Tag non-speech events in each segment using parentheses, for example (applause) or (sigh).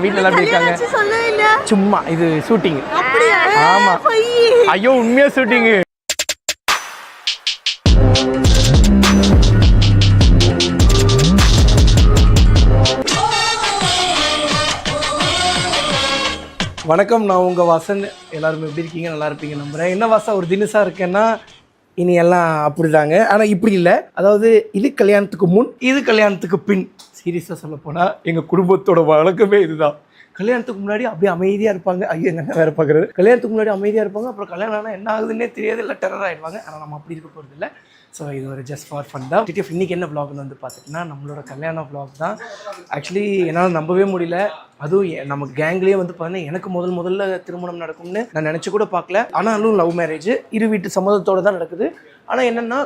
வீட்ல எல்லாம் எப்படி இருக்காங்க? சும்மா இது ஷூட்டிங் அப்படியா? ஆமா. ஐயோ உண்மையா ஷூட்டிங் வணக்கம் நான் உங்கள் வாசன். எல்லாரும் எப்படி இருக்கீங்க? நல்லா இருப்பீங்க நம்புறேன். என்ன வாசா ஒரு தினசா இருக்கேன்னா இனி எல்லாம் அப்படிதாங்க. ஆனால் இப்படி இல்லை. அதாவது இது கல்யாணத்துக்கு முன் இது கல்யாணத்துக்கு பின். சீரியஸாக சொல்ல போனால் எங்கள் குடும்பத்தோட வழக்கமே இதுதான். கல்யாணத்துக்கு முன்னாடி அப்படியே அமைதியாக இருப்பாங்க. ஐயோ என்ன வேறு பார்க்குறது கல்யாணத்துக்கு முன்னாடி அமைதியாக இருப்பாங்க. அப்புறம் கல்யாணம் ஆனால் என்ன ஆகுதுன்னே தெரியாது. இல்லை டெரர் ஆகிடுவாங்க ஆனால் நம்ம அப்படி இருக்க போகிறது இல்லை. ஸோ இது ஒரு ஜஸ்ட் ஃபார் ஃபன் தான். டிடிஎஃப் இன்றைக்கி என்ன ப்ளாக்னு வந்து பார்த்துட்டிங்கன்னா நம்மளோட கல்யாண ப்ளாக் தான். ஆக்சுவலி என்னால் நம்பவே முடியல. அதுவும் நம்ம கேங்லேயே வந்து பார்த்தீங்கன்னா எனக்கு முதல் முதல்ல திருமணம் நடக்கும்னு நான் நினச்சி கூட பார்க்கல. ஆனாலும் லவ் மேரேஜ் இரு வீட்டு சம்மதத்தோடு தான் நடக்குது. ஆனால் என்னென்னா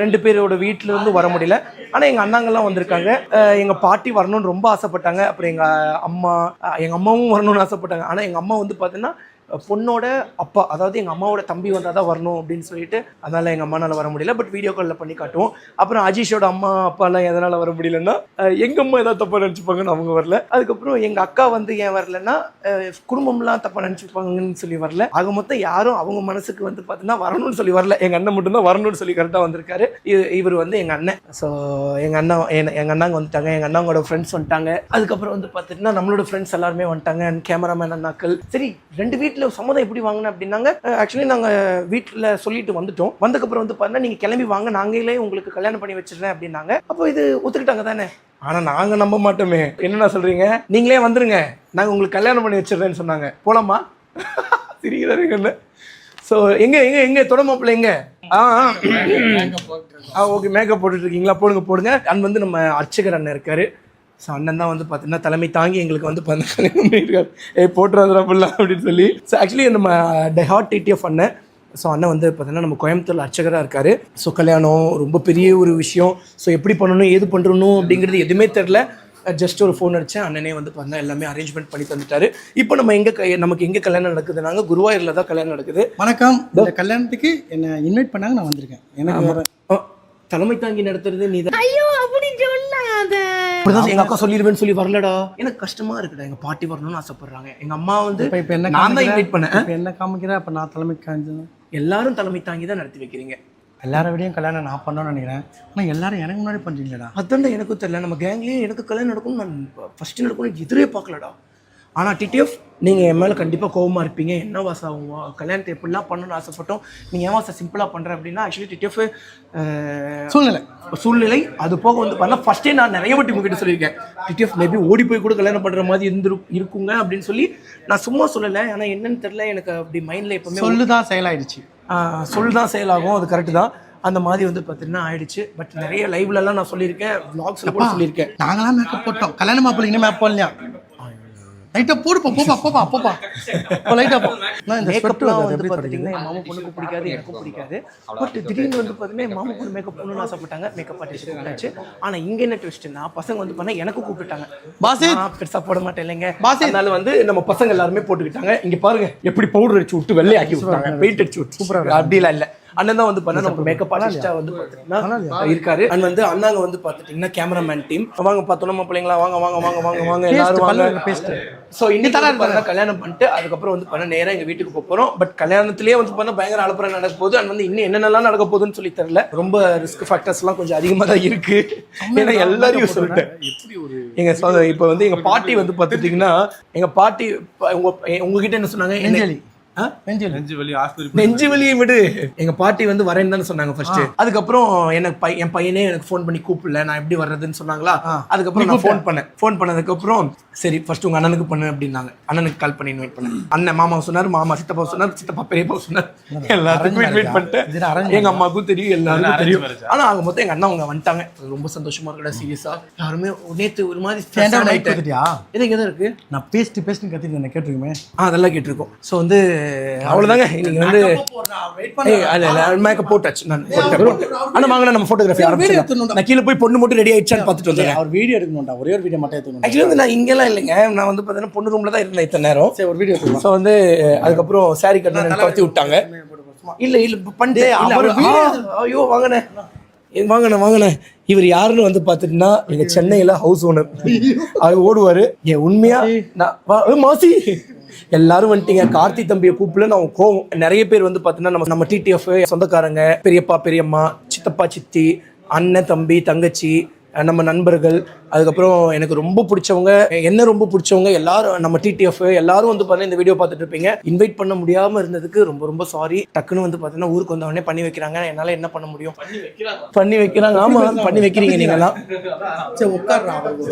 ரெண்டு பேரோட வீட்டிலேருந்து வர முடியல. ஆனால் எங்கள் அண்ணாங்கெல்லாம் வந்திருக்காங்க. எங்கள் பாட்டி வரணும்னு ரொம்ப ஆசைப்பட்டாங்க. அப்புறம் எங்கள் அம்மா எங்கள் அம்மாவும் வரணும்னு ஆசைப்பட்டாங்க. ஆனால் எங்கள் அம்மா வந்து பார்த்தீங்கன்னா பொண்ணோட அப்பா அதாவது எங்கள் அம்மாவோட தம்பி வந்தால் தான் வரணும் அப்படின்னு சொல்லிட்டு அதனால் எங்கள் அம்மானால் வர முடியல. பட் வீடியோ காலில் பண்ணி காட்டுவோம். அப்புறம் அஜீஷோட அம்மா அப்பாலாம் எதனால் வர முடியலன்னா எங்கள் அம்மா ஏதாவது தப்பாக நினச்சிப்பாங்கன்னு அவங்க வரல. அதுக்கப்புறம் எங்கள் அக்கா வந்து ஏன் வரலன்னா குடும்பம்லாம் தப்பாக நினச்சிப்பாங்கன்னு சொல்லி வரல. ஆக மொத்தம் யாரும் அவங்க மனசுக்கு வந்து பார்த்தீங்கன்னா வரணும்னு சொல்லி வரல. எங்கள் அண்ணன் மட்டும்தான் வரணும்னு சொல்லி கரெக்டாக வந்திருக்காரு. இவர் வந்து எங்கள் அண்ணன். ஸோ எங்கள் அண்ணன் என்- எங்கள் அண்ணாங்க வந்துட்டாங்க. எங்கள் அண்ணாங்களோட ஃப்ரெண்ட்ஸ் வந்துட்டாங்க. அதுக்கப்புறம் வந்து பார்த்துட்டுனா நம்மளோட ஃப்ரெண்ட்ஸ் எல்லாருமே வந்துட்டாங்க. அண்ட் கேமராமேன் அண்ணாக்கள். சரி ரெண்டு வீட்டில் சம்மதம் எப்படி வாங்கினேன் அப்படின்னாங்க ஆக்சுவலி நாங்கள் வீட்டில் சொல்லிட்டு வந்துட்டோம். வந்ததுக்கப்புறம் வந்து பார்த்தீங்கன்னா நீங்கள் கிளம்பி வாங்க நாங்களே உங்களுக்கு கல்யாணம் பண்ணி வச்சிடுறேன் அப்படின்னாங்க. அப்போ இது ஒத்துக்கிட்டாங்க தானே? ஆனால் நாங்கள் நம்ப மாட்டோமே. என்னண்ணா சொல்கிறீங்க நீங்களே வந்துருங்க. நாங்கள் உங்களுக்கு கல்யாணம் பண்ணி வச்சிடுறேன்னு சொன்னாங்க. போலாமா? (laughs) சிரிக்கிறாருங்கன்னு ஸோ எங்க எங்க எங்க? தொட மாப்பிள்ள எங்க? ஆ ஆ. ஆ ஓகே மேக்கப் போட்டுட்டு இருக்கீங்களா? போடுங்க போடுங்க. அண்ட் வந்து நம்ம அர்ச்சகர் அண்ணன் இருக்காரு. ஸோ அண்ணன் தான் வந்து பார்த்தீங்கன்னா தலைமை தாங்கி எங்களுக்கு வந்து பண்ண கல்யாணம் பண்ணியிருக்காரு ஏ போட்டுறாதுரா அப்படிலாம் அப்படின்னு சொல்லி. ஸோ ஆக்சுவலி நம்ம டெஹாட் டிடிஎஃப் அண்ணன் ஸோ அண்ணன் வந்து பார்த்தீங்கன்னா நம்ம கோயம்புத்தூர்ல அர்ச்சகராக இருக்காரு. ஸோ கல்யாணம் ரொம்ப பெரிய ஒரு விஷயம். ஸோ எப்படி பண்ணணும் ஏது பண்ணணும் அப்படிங்கிறது எதுவுமே தெரில ஜஸ்ட் ஒரு ஃபோன் அடித்தேன் அண்ணனே வந்து பார்த்தா எல்லாமே அரேஞ்ச்மெண்ட் பண்ணி தந்துட்டாரு. இப்போ நம்ம எங்கே நமக்கு எங்கே கல்யாணம் நடக்குதுனாங்க குருவாயூரில் தான் கல்யாணம் நடக்குது. வணக்கம். இந்த கல்யாணத்துக்கு என்னை இன்வைட் பண்ணாங்க நான் வந்திருக்கேன். எனக்கு தலைமை தாங்கி நடத்துறது நீ தான். அப்படிதான் எங்க அக்கா சொல்லிடுவேன்னு சொல்லி வரலடா. எனக்கு கஷ்டமா இருக்குடா. எங்க பாட்டி வரணும்னு ஆசைப்படுறாங்க. எங்க அம்மா வந்து இப்ப என்ன நான் தான்? இன்வைட் பண்ணேன். என்ன காமிக்கிறேன் அப்ப நான் தலைமை காஞ்சேன் எல்லாரும் தலைமை தாங்கி தான் நடத்தி வைக்கிறீங்க. எல்லார விடையும் கல்யாணம் நான் பண்ணணும்னு நினைக்கிறேன். ஆனா எல்லாரும் எனக்கு முன்னாடி பண்றீங்களா அதான்டா எனக்கும் தெரியல. நம்ம கேங்லயே எனக்கு கல்யாணம் நடக்கும் நான் ஃபர்ஸ்ட் நடக்கும்னு எதிரே பார்க்கலடா. ஆனா டிடிஎஃப் நீங்க என் மேல கண்டிப்பா கோவமா இருப்பீங்க. என்ன வாசா உங்க கல்யாணத்தை எப்படிலாம் பண்ணணும்னு ஆசைப்பட்டோம். நீங்க ஏன் வாசா சிம்பிளா பண்ற அப்படின்னா ஆக்சுவலி டிடிஎஃப் சூழ்நிலை. சூழ்நிலை. அது போக வந்து பண்ண ஃபர்ஸ்டே நான் நிறைய வாட்டி உங்ககிட்ட சொல்லியிருக்கேன். டிடிஎஃப் மேபி ஓடி போய் கூட கல்யாணம் பண்ற மாதிரி இருந்து இருக்குங்க அப்படின்னு சொல்லி நான் சும்மா சொல்லலை. ஆனா என்னன்னு தெரியல. எனக்கு அப்படி மைண்ட்ல எப்பவுமே சொல்லுதான் செயலாயிடுச்சு. ஆஹ் சொல் தான் செயலாகும். அது கரெக்டு தான். அந்த மாதிரி வந்து பார்த்தீங்கன்னா ஆயிடுச்சு. பட் நிறைய லைவ்லலாம் நான் சொல்லியிருக்கேன். Vlogsல கூட சொல்லியிருக்கேன். நாங்களாம் மேக்கப் போட்டோம். கல்யாண மாப்பிள்ளை இன்னும் மேப் போடலையா? லைட்டா போடுப்பா போப்பா போப்பா போப்பா இப்போ லைட்டா போ (laughs) நான் இந்த ஸ்வெட் மேக்கப்லாம் வந்து எப்படி பார்த்துட்டிங்கன்னா என் மாமா பொண்ணுக்கு பிடிக்காது எனக்கும் பிடிக்காது. பட் திடீர்னு வந்து பார்த்தீங்கன்னா என் மாமா பொண்ணு மேக்கப் பண்ணணும்னு ஆசைப்பட்டாங்க. மேக்கப் ஆர்டிஸ்ட் கூப்பிட்டாச்சு ஆனால் இங்கே என்ன ட்விஸ்ட்னா பசங்க வந்து பண்ணால் எனக்கும் கூப்பிட்டாங்க பாசி! நான் பெருசா போட மாட்டேன் இல்லைங்க. பாசி. அதனால வந்து நம்ம பசங்க எல்லாருமே போட்டுக்கிட்டாங்க. இங்க பாருங்க எப்படி பவுடர் அடிச்சு விட்டு வெள்ளையாக்கி விட்டாங்க. பெயிண்ட் அடிச்சு விட்டு. சூப்பரா அப்படிலாம் இல்ல. அண்ணன் தான் வந்து பண்ண நமக்கு மேக்கப் ஆர்டிஸ்டா வந்து பாத்தீங்கன்னா இருக்காரு. அண்ட் வந்து அண்ணாங்க வந்து பாத்துட்டீங்கன்னா கேமராமேன் டீம் வாங்க பார்த்தோம். பிள்ளைங்களா வாங்க வாங்க வாங்க வாங்க வாங்க எல்லாரும் வாங்க. ஸோ இன்னைக்கு பாருங்க கல்யாணம் பண்ணிட்டு அதுக்கப்புறம் வந்து பண்ண நேரா எங்க வீட்டுக்கு போக போறோம். பட் கல்யாணத்திலேயே வந்து பண்ண பயங்கர அலப்புறம் நடக்க போகுது. அண்ட் வந்து இன்னும் என்னென்னலாம் நடக்க போகுதுன்னு சொல்லி தெரியல. ரொம்ப ரிஸ்க் ஃபேக்டர்ஸ் எல்லாம் கொஞ்சம் அதிகமா தான் இருக்கு. ஏன்னா எல்லாரையும் சொல்லிட்டேன். எங்க இப்ப வந்து எங்க பாட்டி வந்து பாத்துட்டீங்கன்னா எங்க பாட்டி உங்க உங்ககிட்ட என்ன சொன்னாங்க? என்ன- நெஞ்சு வலி. ஆஸ்பத்திரி நெஞ்சு வலியை விடு. எங்க பாட்டி வந்து வரேன்னு தானே சொன்னாங்க ஃபர்ஸ்ட் அதுக்கப்புறம் எனக்கு என் பையனே எனக்கு ஃபோன் பண்ணி கூப்பிடல. நான் எப்படி வர்றதுன்னு சொன்னாங்களா? அதுக்கப்புறம் நான் ஃபோன் பண்ணேன். ஃபோன் பண்ணதுக்கு அப்புறம் சரி ஃபர்ஸ்ட் உங்க அண்ணனுக்கு பண்ணு அப்படின்னாங்க. அண்ணனுக்கு கால் பண்ணி இன்வைட் பண்ணேன். அண்ணன் மாமா சொன்னார் மாமா சித்தப்பா சொன்னார் சித்தப்பா பெரியப்பா சொன்னார். எல்லாத்துக்கும் இன்வைட் பண்ணிட்டேன் எங்க அம்மாவுக்கும் தெரியும் எல்லாருக்கும் arrange தெரியும். ஆனா அவங்க மொத்தம் எங்க அண்ணா அவங்க வந்துட்டாங்க. ரொம்ப சந்தோஷமா இருக்கடா சீரியஸா யாருமே நேத்து ஒரு மாதிரி ஆயிட்டேன். கொடுத்துட்டியா? இது தான் இருக்கு? நான் பேஸ்ட் பேஸ்ட் கத்திட்டு இருந்தேன் கேட்டிருக்குமே ஆ அதெல்லாம் கேட்டிருக்கோம். ஸோ வந்து அவ்வளோதாங்க நீங்க வந்து மேக்கப் போட்டாச்சு. நான் போட்டேன், போட்டேன். ஆனா வாங்க நம்ம ஃபோட்டோகிராஃபி ஆரம்பிச்சிடலாம். நான் கீழே போய் பொண்ணு மட்டும் ரெடி ஆயிடுச்சான்னு பார்த்துட்டு வந்தேன் அவர் வீடியோ எடுக்கணும்டா. ஒரே ஒரு வீடியோ மட்டும் எடுத்துக்கணும் ஆக்சுவலி வந்து நான் இங்கெல்லாம் இல்லைங்க. நான் வந்து பார்த்தீங்கன்னா பொண்ணு ரூம்ல தான் இருந்தேன் இத்தனை நேரம். சரி ஒரு வீடியோ ஸோ வந்து அதுக்கப்புறம் சாரி கட்டணும் துரத்தி விட்டாங்க. இல்ல இல்ல பண்ணிட்டு ஐயோ வாங்கண்ணே ஏ, வாங்கண்ணே வாங்கண்ணே. இவர் யாருன்னு வந்து பார்த்துட்டுனா எங்க சென்னையில ஹவுஸ் ஓனர் அவர் ஓடுவாரு. ஏன் உண்மையா? நான் மாசி. எல்லாரும் வந்துட்டீங்க. கார்த்தி தம்பியை கூப்பிடல நான் கோவம். நிறைய பேர் வந்து பார்த்தீங்கன்னா நம்ம நம்ம டிடிஎஃப் சொந்தக்காரங்க பெரியப்பா பெரியம்மா சித்தப்பா சித்தி அண்ணன் தம்பி தங்கச்சி நம்ம நண்பர்கள் அதுக்கப்புறம் எனக்கு ரொம்ப பிடிச்சவங்க என்ன ரொம்ப பிடிச்சவங்க எல்லாரும் நம்ம டிடிஎஃப் எல்லாரும் வந்து பார்த்தீங்கன்னா இந்த வீடியோ பார்த்துட்டு இருப்பீங்க இன்வைட் பண்ண முடியாமல் இருந்ததுக்கு ரொம்ப ரொம்ப சாரி டக்குன்னு வந்து பார்த்தீங்கன்னா ஊருக்கு வந்தவொடனே பண்ணி வைக்கிறாங்க. என்னால் என்ன பண்ண முடியும்? பண்ணி வைக்கிறாங்க. ஆமாம் பண்ணி வைக்கிறீங்க நீங்களாம்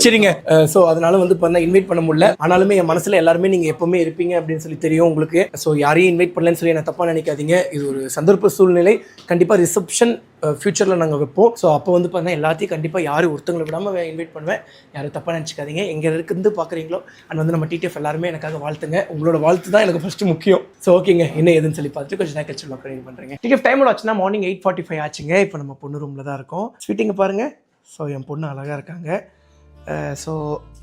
சரிங்க. ஸோ அதனால வந்து பார்த்தா இன்வைட் பண்ண முடியல. ஆனாலுமே என் மனசுல எல்லாருமே நீங்க எப்பவுமே இருப்பீங்க அப்படின்னு சொல்லி தெரியும் உங்களுக்கு. ஸோ யாரையும் இன்வைட் பண்ணலன்னு சொல்லி என்ன தப்பா நினைக்காதீங்க. இது ஒரு சந்தர்ப்ப சூழ்நிலை. கண்டிப்பா ரிசப்ஷன் ஃபியூச்சரில் நாங்கள் வைப்போம். ஸோ அப்போ வந்து பார்த்தீங்கன்னா எல்லாத்தையும் கண்டிப்பாக யாரும் ஒருத்தங்களை விடாமல் இன்வைட் பண்ணுவேன். யாரும் தப்பாக நினச்சிக்காதீங்க. எங்கே இருந்து பார்க்குறீங்களோ அண்ட் வந்து நம்ம டிடிஎஃப் எல்லாருமே எனக்காக வாழ்த்துங்க. உங்களோட வாழ்த்து தான் எனக்கு ஃபஸ்ட்டு முக்கியம். ஸோ ஓகேங்க என்ன ஏதுன்னு சொல்லி பார்த்துட்டு கொஞ்சம் நேரம் கழிச்சு ப்ரேயர் பண்ணுறேங்க டிடிஎஃப் டைம் ஆச்சுன்னா மார்னிங் எயிட் ஃபார்ட்டி ஃபைவ் ஆச்சுங்க. இப்போ நம்ம பொண்ணு ரூமில் தான் இருக்கோம். ஸ்வீட்டிங்க பாருங்கள் ஸோ என் பொண்ணு அழகாக இருக்காங்க. ஸோ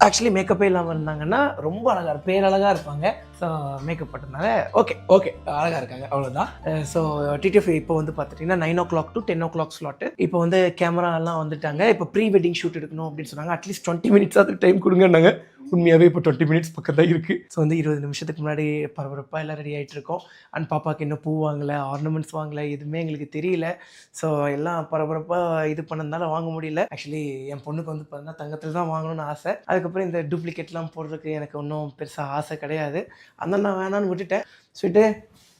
ஆக்சுவலி மேக்கப்பே இல்லாமல் இருந்தாங்கன்னா ரொம்ப அழகாக இருப்பேர் பேரழகாக இருப்பாங்க. ஸோ மேக்கப் போட்டதுனால ஓகே ஓகே அழகாக இருக்காங்க அவ்வளோதான் ஸோ டிடிஎஃப் இப்போ வந்து பார்த்துட்டிங்கன்னா nine o'clock to ten o'clock slot இப்போ வந்து கேமரா எல்லாம் வந்துட்டாங்க. இப்போ ப்ரீ வெட்டிங் ஷூட் எடுக்கணும் அப்படின்னு சொன்னாங்க. At least twenty minutes time கொடுங்கன்னாங்க. உண்மையாகவே இப்போ டுவெண்ட்டி மினிட்ஸ் பக்கம் தான் இருக்குது ஸோ வந்து இருபது நிமிஷத்துக்கு முன்னாடி பரபரப்பாக எல்லாம் ரெடி ஆகிட்டு இருக்கோம் அண்ட் பாப்பாவுக்கு இன்னும் பூ வாங்கலை ஆர்னமெண்ட்ஸ் வாங்கலை எதுவுமே எங்களுக்கு தெரியல. ஸோ எல்லாம் பரபரப்பாக இது பண்ணதுனால வாங்க முடியல. ஆக்சுவலி என் பொண்ணுக்கு வந்து பார்த்தீங்கன்னா தங்கத்தில் தான் வாங்கணும்னு ஆசை. அதுக்கப்புறம் இந்த டூப்ளிகேட்லாம் போடுறதுக்கு எனக்கு ஒன்றும் பெருசாக ஆசை கிடையாது. அந்த நான் வேணான்னு விட்டுட்டேன். சொல்லிட்டு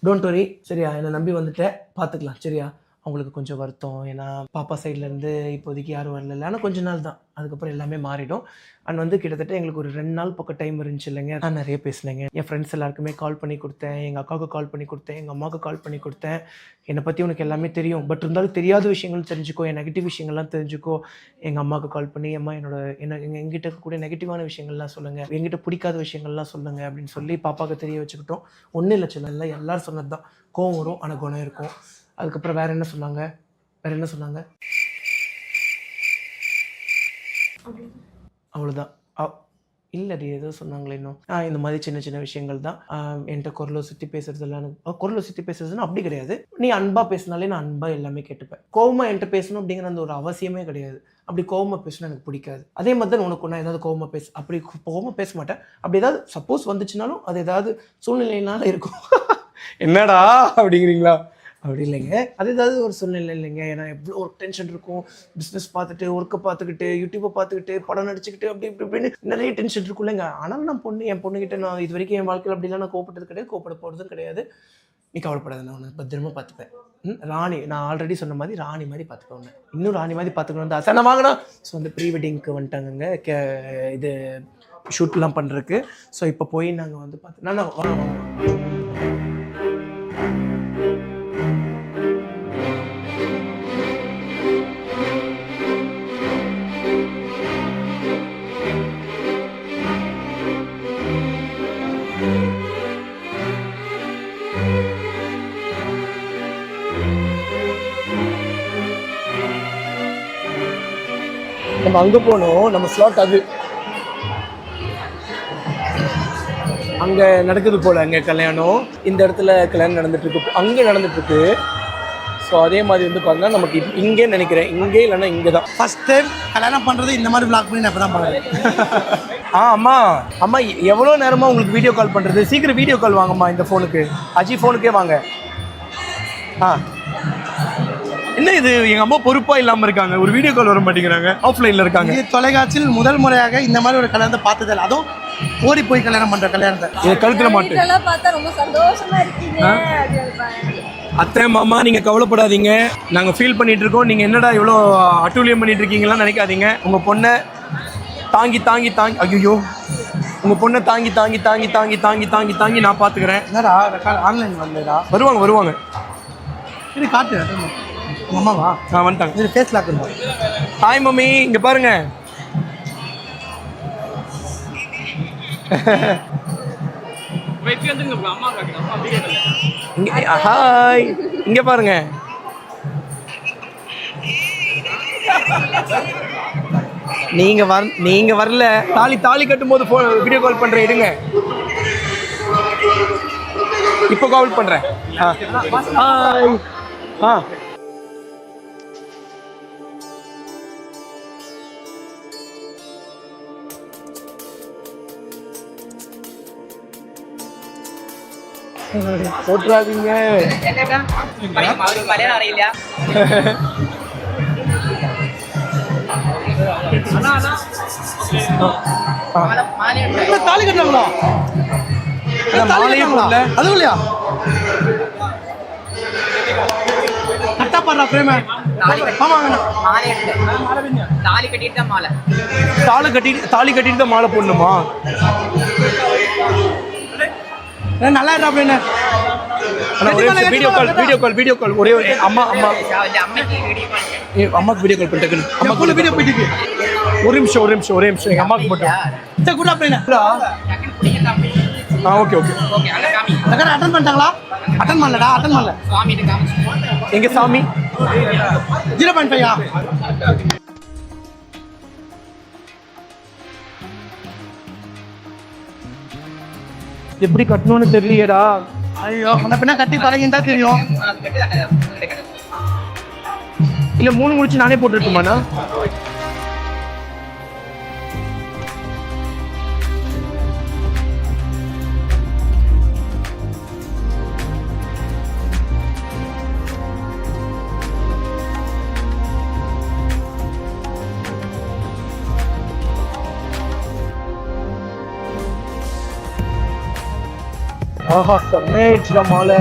டோன்ட் வரி சரியா என்னை நம்பி வந்துட்டேன். பார்த்துக்கலாம் சரியா? அவங்களுக்கு கொஞ்சம் வருத்தம். ஏன்னா பாப்பா சைட்லேருந்து இப்போதைக்கு யாரும் வரல ஆனால் கொஞ்ச நாள் தான். அதுக்கப்புறம் எல்லாமே மாறிடும். அண்ட் வந்து கிட்டத்தட்ட எங்களுக்கு ஒரு ரெண்டு நாள் பக்கம் டைம் இருந்துச்சு இல்லைங்க. நான் நிறைய பேசினேங்க. என் ஃப்ரெண்ட்ஸ் எல்லாருக்குமே கால் பண்ணி கொடுத்தேன். எங்கள் அக்காவுக்கு கால் பண்ணி கொடுத்தேன். எங்கள் அம்மாவுக்கு கால் பண்ணி கொடுத்தேன். என்னை பற்றி உனக்கு எல்லாமே தெரியும். பட் இருந்தாலும் தெரியாத விஷயங்கள் தெரிஞ்சுக்கோ. என் நெகட்டிவ் விஷயங்கள்லாம் தெரிஞ்சுக்கோ. எங்கள் அம்மாவுக்கு கால் பண்ணி அம்மா என்னோட என்ன எங்கள் எங்கிட்ட இருக்கக்கூடிய நெகட்டிவான விஷயங்கள்லாம் சொல்லுங்கள் எங்கிட்ட பிடிக்காத விஷயங்கள்லாம் சொல்லுங்கள் அப்படின்னு சொல்லி பாப்பாவுக்கு தெரிய வச்சுக்கிட்டோம். ஒன்றும் இல்லை சில எல்லாரும் சொன்னது தான் கோவம் வரும். ஆனால் குணம் இருக்கும். அதுக்கப்புறம் வேற என்ன சொன்னாங்க? வேற என்ன சொன்னாங்க? அவ்வளோதான் இல்லடி ஏதோ சொன்னாங்களே இன்னும். ஆ இந்த மாதிரி சின்ன சின்ன விஷயங்கள் தான். என்கிட்ட குரலை சுற்றி பேசுறதெல்லாம் எனக்கு குரலை சுற்றி பேசுறதுன்னா அப்படி கிடையாது. நீ அன்பாக பேசினாலே நான் அன்பாக எல்லாமே கேட்டுப்பேன். கோவமாக என்கிட்ட பேசணும் அப்படிங்கிற அந்த ஒரு அவசியமே கிடையாது. அப்படி கோவமாக பேசினா எனக்கு பிடிக்காது. அதே மாதிரி தான் உனக்கு நான் ஏதாவது கோவமாக பேச அப்படி கோவமாக பேச மாட்டேன். அப்படி ஏதாவது சப்போஸ் வந்துச்சுனாலும் அது ஏதாவது சூழ்நிலையினால இருக்கும். என்னடா அப்படிங்கிறீங்களா? அப்படி இல்லைங்க. அது ஏதாவது ஒரு சூழ்நிலை இல்லைங்க. ஏன்னா எவ்வளோ ஒரு டென்ஷன் இருக்கும். பிஸ்னஸ் பார்த்துட்டு ஒர்க்கை பார்த்துக்கிட்டு யூடியூப்பை பார்த்துக்கிட்டு படம் நடிச்சுக்கிட்டு அப்படி இப்படி இப்படின்னு நிறைய டென்ஷன் இருக்கும் இல்லைங்க. ஆனாலும் நான் பொண்ணு என் பொண்ணுகிட்ட நான் இது வரைக்கும் என் வாழ்க்கையில் அப்படிலாம் நான் கோப்பட்டது கிடையாது. கோப்பட போகிறதும் கிடையாது. நீ கவலைப்படாத நான் உன்னை பத்திரமா பார்த்துப்பேன். ம், ராணி நான் ஆல்ரெடி சொன்ன மாதிரி ராணி மாதிரி பார்த்துப்பேன் உன்னை. இன்னும் ராணி மாதிரி பார்த்துக்கணும் தான் நான் வாங்கினா ஸோ அந்த ப்ரீ வெட்டிங்க்கு வந்துட்டாங்கங்க. கே இது ஷூட்லாம் பண்ணுறதுக்கு ஸோ இப்போ போய் நாங்கள் வந்து பார்த்து நான் நான் வாங்க, நம்ம அங்கே போனோம் நம்ம ஸ்லாட் அது. அங்கே நடக்குது போல் அங்கே கல்யாணம். இந்த இடத்துல கல்யாணம் நடந்துட்டு இருக்கு அங்கே நடந்துட்டு இருக்கு ஸோ அதே மாதிரி வந்து பார்த்தீங்கன்னா நமக்கு இங்கே நினைக்கிறேன். இங்கே இல்லைன்னா இங்கே தான் ஃபர்ஸ்ட் டைம் கல்யாணம் பண்றது இந்த மாதிரி vlog பண்ணி நான் இப்போ தான் பார்க்குறேன் (laughs) ஆ அம்மா. அம்மா எவ்வளோ நேரமாக உங்களுக்கு வீடியோ கால் பண்ணுறது சீக்கிரம் வீடியோ கால் வாங்கம்மா இந்த ஃபோனுக்கு அஜி ஃபோனுக்கே வாங்க. ஆ. என்ன இது? எங்கள் அம்மா பொறுப்பாக இல்லாமல் இருக்காங்க. ஒரு வீடியோ கால் வர மாட்டேங்கிறாங்க. ஆஃப்லைனில் இருக்காங்க. இது தொலைக்காட்சியில் முதல் முறையாக இந்த மாதிரி ஒரு கல்யாணத்தை பார்த்ததில்ல. அதுவும் ஓடி போய் கல்யாணம் பண்ற கல்யாணத்தை. இதை கழுத்துல மாட்டு. பார்த்தா ரொம்ப சந்தோஷமா இருக்கீங்க. அத்தை மாமா நீங்கள் கவலைப்படாதீங்க. நாங்கள் ஃபீல் பண்ணிட்டு இருக்கோம். நீங்கள் என்னடா இவ்வளோ அட்டூழியம் பண்ணிட்டு இருக்கீங்களாம் நினைக்காதீங்க. உங்கள் பொண்ணை தாங்கி தாங்கி தாங்கி ஐயோ உங்கள் பொண்ணை தாங்கி தாங்கி தாங்கி தாங்கி தாங்கி தாங்கி தாங்கி நான் பார்த்துக்கிறேன். என்னடா ஆன்லைன் வரலடா வருவாங்க வருவாங்க. இது காட்டு அம்மாவா ஆ வந்துட்டாங்க. இது ஃபேஸ் லாக் இருக்கும் ஹாய் மம்மி. இங்கே பாருங்க. இங்க ஹாய் இங்க பாருங்க. நீங்க வர் நீங்க வரல. தாலி தாலி கட்டும் போது வீடியோ கால் பண்றேன் இருங்க. இப்போ கால் பண்றேன். ஆ. ஹாய் போட்டுறாதீங்க. மலையாளம் அறையிலையா? தாலி கட்டினாங்களா அதுவும் இல்லையா? கரெக்டா பாடுறா பிரேம. தாலி கட்டிட்டு தான் மாலை. தாலி கட்டிட்டு தாலி கட்டிட்டு தான் மாலை போடணுமா? நல்லா இருக்காப்ல video call video call video call ஒரே ஒரு அம்மா அம்மா. அம்மாக்கு வீடியோ கால் பண்ணிட்டு அம்மாக்குள்ள வீடியோ போயிட்டு ஒரு நிமிஷம் ஒரு நிமிஷம் ஒரே நிமிஷம். எங்கள் அம்மாவுக்கு போட்டோம் sir good afternoon ah okay okay. அக்கா அட்டன் பண்ணிட்டாங்களா? அட்டன் பண்ணலடா அட்டன் பண்ணல. எங்க சாமி? Zero point five? எப்படி கட்டணும்னு தெரியலையேடா. ஐயோ அந்த பின்ன கட்டி பழகின்னு தெரியும். இல்ல மூணு முடிச்சு நானே போட்டுட்டுமாண்ணா ஆஹா செம்மையாயிடுச்சுடா மாலை.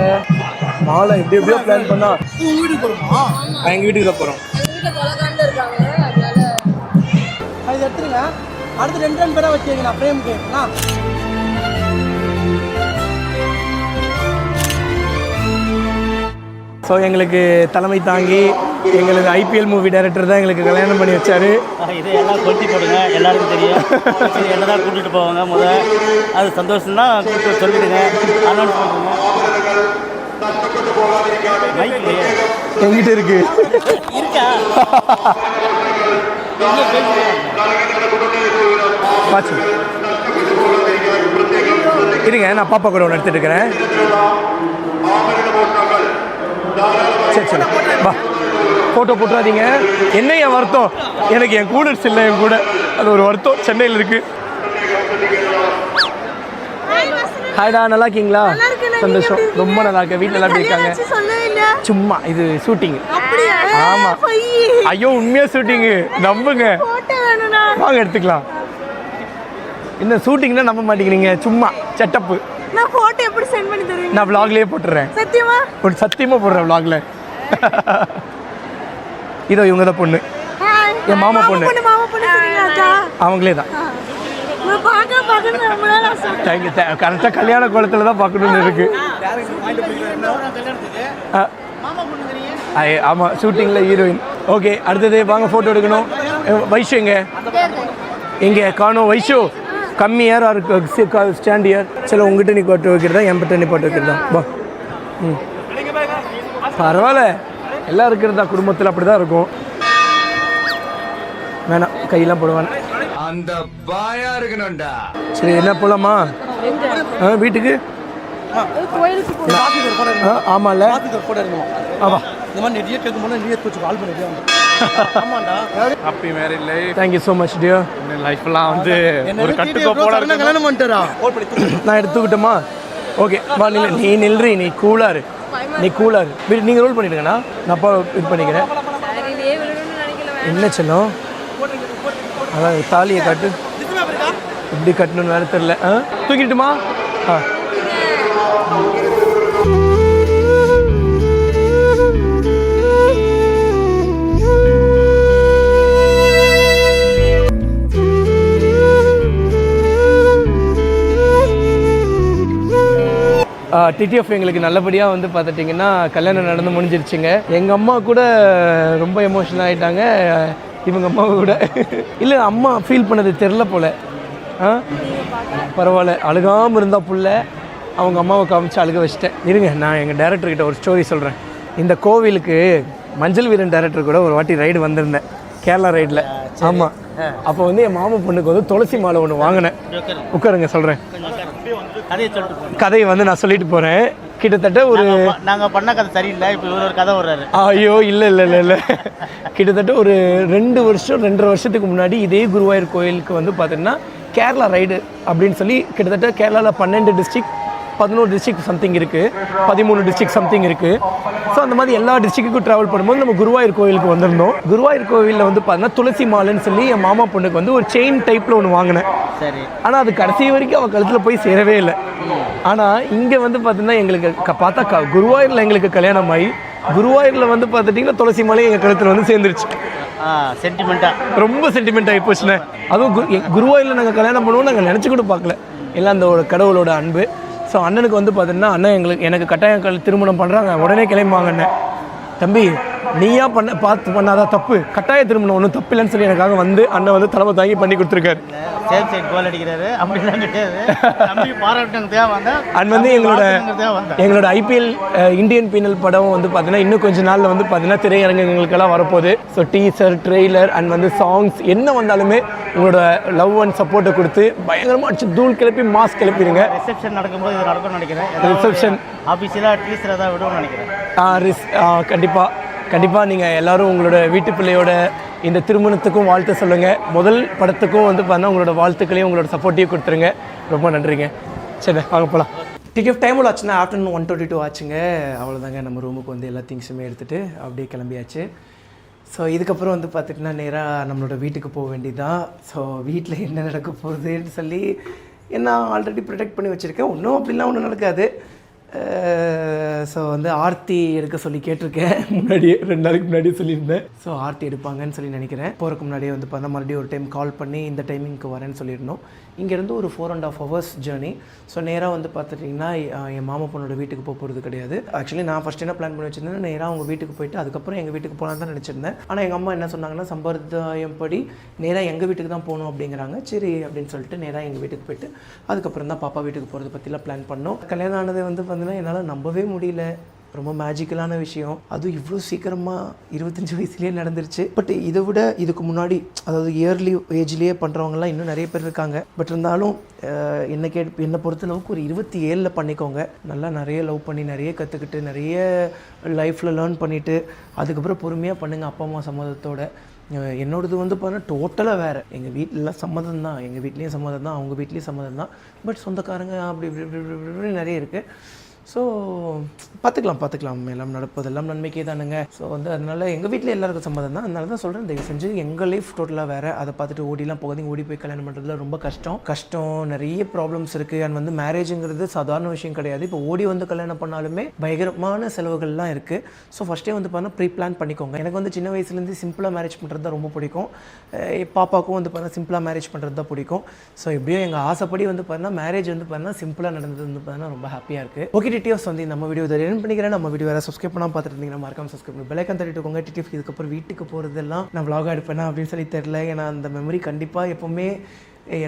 மாலை எப்படி எப்படியோ பிளான் பண்ணா வீட்டுக்கு போறோமா நான் எங்க வீட்டுக்கு தான் போறோம். எங்க வீட்டுல கொலகாண்டு இருக்காங்க அதனால. அது எடுத்துருங்க. அடுத்து ரெண்டு ரெண்டு பேரா வச்சுக்கங்க நான் பிரேமுக்கு நான் ஸோ எங்களுக்கு தலைமை தாங்கி எங்களுக்கு ஐபிஎல் மூவி டைரக்டர் தான் எங்களுக்கு கல்யாணம் பண்ணி வச்சாரு. இது எல்லாம் கொட்டி போடுங்க எல்லாருக்கும் தெரியும். என்ன தான் கூட்டிகிட்டு போவாங்க முத. அது சந்தோஷம் தான் கூப்பிட்டு சொல்லிடுங்க அனௌன்ஸ் பண்ணுங்க எங்கிட்ட இருக்கு. இருக்கா? பாச்சு இருங்க நான் பாப்பா கூட ஒன்று எடுத்துட்டு இருக்கிறேன். சரி சரி. வா. ஃபோட்டோ போட்டுறாதீங்க. என்ன என் வருத்தம்? எனக்கு என் கூடர்ஸ் இல்லை என் கூட. அது ஒரு வருத்தம். சென்னையில் இருக்கு. ஹாய்டா நல்லா இருக்கீங்களா? சந்தோஷம். ரொம்ப நல்லா இருக்கேன். வீட்டில் எப்படி இருக்காங்க? சும்மா இது ஷூட்டிங் அப்படியா? ஆமா. ஐயோ உண்மையா ஷூட்டிங்கு நம்புங்க. வாங்க எடுத்துக்கலாம். இந்த ஷூட்டிங்னா நம்ப மாட்டேங்கிறீங்க. சும்மா செட்டப்பு நான் போட்டோ எப்படி சென்ட் பண்ணி தருவீங்க? நான் vlogலயே போட்டுறேன். சத்தியமா? ஒரு சத்தியமா போடுறேன் vlogல. (laughs) இதோ இவங்க தான் பொண்ணு என் மாமா பொண்ணு. அவங்களே தான் தேங்க்யூ கரெக்டாக கல்யாண கோலத்தில் தான் பார்க்கணும்னு இருக்கு. ஆ. ஐ- ஆமா ஷூட்டிங்கில் ஹீரோயின் ஓகே அடுத்தது வாங்க ஃபோட்டோ எடுக்கணும். வைஷு எங்க? எங்கே? காணோம் வைஷு. கம்மி ஏரா இருக்கு. ஸ்டாண்ட் இயர் சரி உங்ககிட்ட நீ போட்டு வைக்கிறதா என்கிட்ட நீ போட்டு வைக்கிறதா? ம். பரவாயில்ல. எல்லாம் இருக்கிறதா குடும்பத்தில் அப்படி தான் இருக்கும். வேணாம் கையெல்லாம் போடுவானே அந்த பாயா இருக்கணும்டா. சரி என்ன போலாமா? வீட்டுக்கு? போட ஆமாம்ல காப்பி ஒரு போட இருக்கணும் ஆமா இந்த மாதிரி நிறைய கேட்கும் போது நிறைய வச்சு கால் பண்ணிட்டு ஆமாண்டா happy married life thank you so much deo லைஃப்லாம் வந்து ஒரு கல்யாணம் பண்ணிட்டாரா? நான் எடுத்துக்கிட்டோமா? ஓகே வா நீ நீ நில்றி நீ கூலாரு நீ கூலாரு நீங்கள் ரோல் பண்ணிடுங்கண்ணா. நான் அப்பா இது பண்ணிக்கிறேன். என்ன செல்லம்? அதான் தாலியை காட்டு. எப்படி கட்டணும்னு வேறு தெரில ஆ? தூக்கிட்டுமா? ஆ. டிடிஎஃப் எங்களுக்கு நல்லபடியாக வந்து பார்த்துட்டிங்கன்னா கல்யாணம் நடந்து முடிஞ்சிருச்சுங்க. எங்கள் அம்மா கூட ரொம்ப எமோஷனல் ஆகிட்டாங்க இவங்க அம்மா கூட. இல்லை அம்மா ஃபீல் பண்ணது தெரில போல. ஆ? பரவாயில்ல அழுகாமல் இருந்தால் புள்ள. அவங்க அம்மாவை காமிச்சு அழுக வச்சிட்டேன். இருங்க நான் எங்கள் டேரக்டர்கிட்ட ஒரு ஸ்டோரி சொல்கிறேன் இந்த கோவிலுக்கு மஞ்சள் வீரன் டேரக்டர் கூட ஒரு வாட்டி ரைடு வந்திருந்தேன் கேரளா ரைடில் ஆமாம் அப்போ வந்து என் மாமா பொண்ணுக்கு வந்து துளசி மாலை ஒன்று வாங்கினேன். உட்காருங்க. சொல்கிறேன் கதையை வந்து நான் சொல்லிட்டு போகிறேன் கிட்டத்தட்ட ஒரு நாங்கள் பண்ண கதை சரியில்லை இப்போ இவர் ஒரு கதை வர்றாரு ஐயோ இல்லை இல்லை இல்லை இல்லை. கிட்டத்தட்ட ஒரு ரெண்டு வருஷம் ரெண்டரை வருஷத்துக்கு முன்னாடி இதே குருவாயூர் கோயிலுக்கு வந்து பார்த்தீங்கன்னா கேரளா ரைடு அப்படின்னு சொல்லி கிட்டத்தட்ட கேரளாவில் பன்னெண்டு டிஸ்ட்ரிக்ட் பதினோரு டிஸ்ட்ரிக்ட் சம்திங் இருக்குது பதிமூணு டிஸ்ட்ரிக்ட் சம்திங் இருக்குது ஸோ அந்த மாதிரி எல்லா டிஸ்ட்ரிக்ட்டுக்கும் ட்ராவல் பண்ணும்போது நம்ம குருவாயூர் கோவிலுக்கு வந்திருந்தோம். குருவாயூர் கோவிலில் வந்து பார்த்தீங்கன்னா துளசி மாலைன்னு சொல்லி என் மாமா பொண்ணுக்கு வந்து ஒரு செயின் டைப்பில் ஒன்று வாங்கினேன். சரி. ஆனால் அது கடைசி வரைக்கும் அவள் கழுத்தில் போய் சேரவே இல்லை. ஆனால் இங்கே வந்து பார்த்தீங்கன்னா எங்களுக்கு பார்த்தா குருவாயூரில் எங்களுக்கு கல்யாணம் ஆகி குருவாயூரில் வந்து பார்த்துட்டிங்கன்னா துளசி மாலை எங்கள் கழுத்தில் வந்து சேர்ந்துருச்சு. சென்டிமெண்ட்டாக ரொம்ப சென்டிமெண்ட் ஆகி போச்சுண்ணே. அதுவும் குருவாயூரில் நாங்கள் கல்யாணம் பண்ணுவோம் நாங்கள் நினச்சி கூட பார்க்கல. எல்லாம் அந்த கடவுளோட அன்பு. ஸோ அண்ணனுக்கு வந்து பார்த்தீங்கன்னா அண்ணன் எங்களுக்கு எனக்கு கட்டாயம் திருமணம் பண்ணுறாங்க உடனே கிளம்புவாங்க அண்ணன். தம்பி நீயா பண்ண பார்த்து பண்ணாதான் தப்பு? கட்டாய திருமணம் ஒன்றும் தப்பு இல்லைன்னு சொல்லி எனக்காக வந்து அண்ணன் வந்து தலைமை தாங்கி பண்ணி கொடுத்துருக்காரு. சேஃப் சைட் கோல் அடிக்கிறாரு. அப்படிலாம் கிடையாது. அண்ட் வந்து எங்களோட எங்களோட ஐபிஎல் இந்தியன் பீனல் படம் வந்து பார்த்தீங்கன்னா இன்னும் கொஞ்ச நாளில் வந்து பார்த்தீங்கன்னா திரையரங்குகளுக்கெல்லாம் வரப்போகுது. ஸோ டீசர் ட்ரெய்லர் அண்ட் வந்து சாங்ஸ் என்ன வந்தாலுமே உங்களோட லவ் அண்ட் சப்போர்ட்டை கொடுத்து பயங்கரமாக அடிச்சு தூள் கிளப்பி மாஸ் கிளப்பிடுங்க. ரிசப்ஷன் நடக்கும்போது இது நடக்கும்னு நினைக்கிறேன். Reception. ஆஃபீஸில் டீச்சர் ஏதாவது விடுவோம்னு நினைக்கிறேன். ஆ, ரிஸ் கண்டிப்பாக கண்டிப்பாக நீங்கள் எல்லாரும் உங்களோட வீட்டு பிள்ளையோட இந்த திருமணத்துக்கும் வாழ்த்து சொல்லுங்கள் முதல் படத்துக்கும் வந்து பார்த்தீங்கன்னா உங்களோட வாழ்த்துக்களையும் உங்களோட சப்போர்ட்டையும் கொடுத்துருங்க. ரொம்ப நன்றிங்க. சரி வாங்க போகலாம் டிக்கெட் டைம் ஆச்சுன்னா ஆஃப்டர்நூன் ஒன் டுவெண்ட்டி டூ ஆச்சுங்க. அவ்வளோதாங்க நம்ம ரூமுக்கு வந்து எல்லா திங்ஸுமே எடுத்துகிட்டு அப்படியே கிளம்பியாச்சு. ஸோ இதுக்கப்புறம் வந்து பார்த்துட்டுனா நேராக நம்மளோட வீட்டுக்கு போக வேண்டியதான் ஸோ வீட்டில் என்ன நடக்க போகுதுன்னு சொல்லி என்ன ஆல்ரெடி ப்ரொடெக்ட் பண்ணி வச்சுருக்கேன். ஒன்றும் அப்படிலாம் ஒன்றும் நடக்காது. ஸோ வந்து ஆர்த்தி எடுக்க சொல்லி கேட்டிருக்கேன். (laughs) முன்னாடியே ரெண்டு நாளைக்கு முன்னாடியே சொல்லியிருந்தேன். ஸோ ஆர்த்தி எடுப்பாங்கன்னு சொல்லி நினைக்கிறேன். போகிறக்கு முன்னாடியே வந்து பார்த்தா மறுபடியும் ஒரு டைம் கால் பண்ணி இந்த டைமிங்க்கு வரேன்னு சொல்லியிருந்தோம் இங்கேருந்து ஒரு four and half hours journey so நேராக வந்து பார்த்துட்டிங்கன்னா என் மாமா பொண்ணோட வீட்டுக்கு போக போகிறது கிடையாது. ஆக்சுவலி நான் ஃபஸ்ட் என்ன பிளான் பண்ணி வச்சிருந்தேன் நேராக அவங்க வீட்டுக்கு போயிட்டு அதுக்கப்புறம் எங்கள் வீட்டுக்கு போகலான்னு தான் நினச்சிருந்தேன். ஆனால் எங்கள் அம்மா என்ன சொன்னாங்கன்னா சம்பிரதாயம் படி நேராக எங்கள் வீட்டுக்கு தான் போகணும் அப்படிங்கிறாங்க. சரி அப்படின்னு சொல்லிட்டு நேராக எங்கள் வீட்டுக்கு போயிட்டு அதுக்கப்புறம் தான் பாப்பா வீட்டுக்கு போகிறத பற்றிலாம் பிளான் பண்ணோம். கல்யாணம் ஆனது வந்து பார்த்தீங்கன்னா என்னால் நம்பவே முடியல. ரொம்ப மேஜிக்கலான விஷயம். அதுவும் இவ்வளோ சீக்கிரமாக இருபத்தஞ்சி வயசுலேயே நடந்துருச்சு. பட் இதை விட இதுக்கு முன்னாடி அதாவது இயர்லி ஏஜ்லேயே பண்ணுறவங்கலாம் இன்னும் நிறைய பேர் இருக்காங்க. பட் இருந்தாலும் என்னை கேட் என்னை பொறுத்தளவுக்கு ஒரு இருபத்தி ஏழில் பண்ணிக்கோங்க. நல்லா நிறைய லவ் பண்ணி நிறைய கற்றுக்கிட்டு நிறைய லைஃப்பில் லேர்ன் பண்ணிவிட்டு அதுக்கப்புறம் பொறுமையாக பண்ணுங்கள் அப்பா அம்மா சம்மதத்தோட. என்னோடது வந்து பார்த்தா டோட்டலாக வேறு. எங்கள் வீட்டிலலாம் சம்மதம் தான். எங்கள் வீட்லேயும் சம்மதம் தான். அவங்க வீட்லேயும் சம்மதம் தான். பட் சொந்தக்காரங்க அப்படி இப்படி இப்படி இப்படி நிறைய இருக்குது ஸோ பார்த்துக்கலாம் பார்த்துக்கலாம். எல்லாம் நடப்பதெல்லாம் நன்மைக்கே தானுங்க. ஸோ வந்து அதனால எங்கள் வீட்டில் எல்லாருக்கும் சம்மதம் தான். அதனால தான் சொல்கிறேன் தயவு செஞ்சு எங்கள் லைஃப் டோட்டலாக வேறு அதை பார்த்துட்டு ஓடிலாம் போகாதீங்க. ஓடி போய் கல்யாணம் பண்ணுறதுல ரொம்ப கஷ்டம். கஷ்டம் நிறைய ப்ராப்ளம்ஸ் இருக்குது அண்ட் வந்து மேரேஜுங்கிறது சாதாரண விஷயம் கிடையாது. இப்போ ஓடி வந்து கல்யாணம் பண்ணாலுமே பயங்கரமான செலவுகள்லாம் இருக்குது ஸோ ஃபஸ்ட்டே வந்து பார்த்தா ப்ரீ பிளான் பண்ணிக்கோங்க. எனக்கு வந்து சின்ன வயசுலேருந்து சிம்பிளாக மேரேஜ் பண்ணுறது தான் ரொம்ப பிடிக்கும். பாப்பாவுக்கும் வந்து பார்த்தா சிம்பிளாக மேரேஜ் பண்ணுறது தான் பிடிக்கும். ஸோ எப்படியோ எங்கள் ஆசைப்படி வந்து பார்த்தா மேரேஜ் வந்து பார்த்தா சிம்பிளாக நடந்தது வந்து பார்த்தா ரொம்ப ஹாப்பியாக இருக்குது ஓகே டிடிஎஃப்ஸ் வந்து நம்ம வீடியோ இதை ரன் பண்ணிக்கிறேன். நம்ம வீடியோ வேறு சப்ஸ்கிரைப் பண்ணால் பார்த்துட்டு இருந்தீங்கன்னா மறக்காம சப்ஸ்கிரைப் பண்ணி. பெலைக்கன் தட்டிட்டுக்கோங்க டிடிஎஃப் இதுக்கப்புறம் வீட்டுக்கு போகிறதெல்லாம் நான் vlog எடுப்பேனா அப்படின்னு சொல்லி தெரில ஏன்னா அந்த மெமரி கண்டிப்பாக எப்போவுமே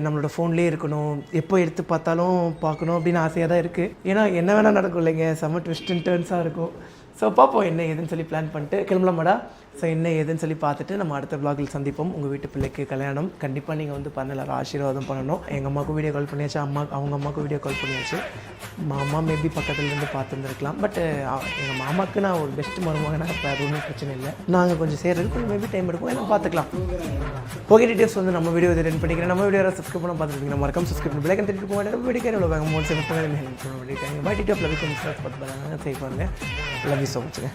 நம்மளோட ஃபோன்லேயே இருக்கணும். எப்போ எடுத்து பார்த்தாலும் பார்க்கணும் அப்படின்னு ஆசையாக தான் இருக்குது ஏன்னா என்ன வேணால் நடக்கும் இல்லைங்க. செம்ம ட்விஸ்ட் அண்ட் டேர்ன்ஸாக இருக்கும். ஸோ பார்ப்போம் என்ன ஏதுன்னு சொல்லி பிளான் பண்ணிட்டு கிளம்பலாமாடா ஸோ என்ன ஏதுன்னு சொல்லி பார்த்துட்டு நம்ம அடுத்த விளாகில் சந்திப்போம் உங்கள் வீட்டு பிள்ளைக்கு கல்யாணம் கண்டிப்பாக நீங்கள் வந்து பண்ணலாம் ஆசீர்வாதம் பண்ணணும் எங்கள் அம்மாவுக்கு வீடியோ கால் பண்ணியாச்சு அம்மா அவங்க அம்மாவுக்கு வீடியோ கால் பண்ணியாச்சு மாமா மேபி பக்கத்துலேருந்து பார்த்துருந்துருக்கலாம் பட் எங்கள் மாமாவுக்கு நான் ஒரு பெஸ்ட் மருமகனாக இப்போ எதுவுமே பிரச்சனை இல்லை நாங்கள் கொஞ்சம் சேர்றது கொஞ்சம் மேபி டைம் எடுக்கும் எல்லாம் பார்த்துக்கலாம் ஓகே டீட்டெயில்ஸ் வந்து நம்ம வீடியோ இதை ரெடி பண்ணிக்கிறேன் நம்ம வீடியோ சப்ஸ்கிரைப் பண்ண பார்த்துருக்கீங்க மறக்காம சப்ஸ்கிரைப் பண்ணி பிள்ளைக்கு போக வேண்டிய வீடியோ கேர் எவ்வளோ வேகம் மூணு செவன் பண்ணி ஹெல்ப் பண்ண வேண்டியிருக்காங்க பை டீட்டெயில் லவ் பண்ணுங்கள் லவ் யூ ஸோ மச்சுங்க